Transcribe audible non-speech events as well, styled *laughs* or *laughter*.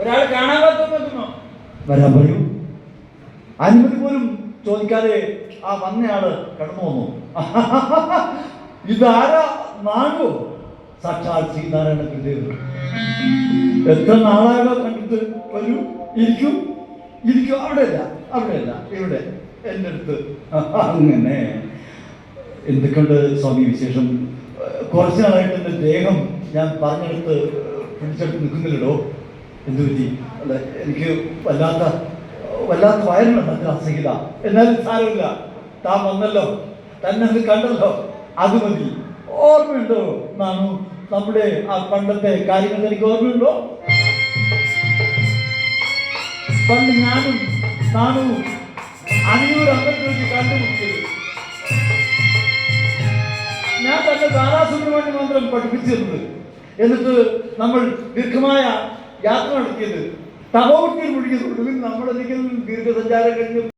ഒരാൾ പറ്റുന്നു വരാൻ പറയൂ. അനുമതി പോലും ചോദിക്കാതെ ആ വന്നയാൾ കടന്നു വന്നു. *laughs* ഇതാരാ നാഗോ? സാക്ഷാൽ ശ്രീനാരായണ ഗുരുദേവ് എത്ര നാളായോ കണ്ടിട്ട് വരൂ? ഇരിക്കൂ. ഇരിക്കൂ. അവിടെയല്ല അവിടെയല്ല ഇവിടെ എന്റെ അടുത്ത്. *laughs* അങ്ങനെ. എന്തൊക്കെയുണ്ട് സ്വാമി വിശേഷം? കുറച്ച് നാളായിട്ട് എന്റെ ദേഹം ഞാൻ പറഞ്ഞെടുത്ത് പിടിച്ചെടുത്ത് നിൽക്കുന്നില്ലടോ. എന്ത് പറ്റി? അല്ല എനിക്ക് വല്ലാത്ത വല്ലാത്ത വയറുണ്ട് അസഹിത എന്നാലും സാരമില്ല. താൻ വന്നല്ലോ. തന്നെ അത് കണ്ടല്ലോ. അത് മതി. ഓർമ്മയുണ്ടോ? നാണു നമ്മുടെ ആ പണ്ടത്തെ കാര്യങ്ങൾ എനിക്ക് ഓർമ്മയുണ്ടോ? പണ്ട് ഞാനും നാണു അണിയൂർ അമ്പലത്തിൽ വെച്ച് കണ്ടുമുട്ടിയത്. ഞാൻ തന്നെ ദാരാസുബ്രഹ്മണ്യ മന്ത്രം പഠിപ്പിച്ചിരുന്നത്. എന്നിട്ട് നമ്മൾ ദീർഘമായ യാത്ര നടത്തിയത്. തപോവട്ടിയിൽ മുഴുകിയത് ഒടുവിൽ നമ്മളെന്തെങ്കിലും ദീർഘസഞ്ചാരം കഴിഞ്ഞ്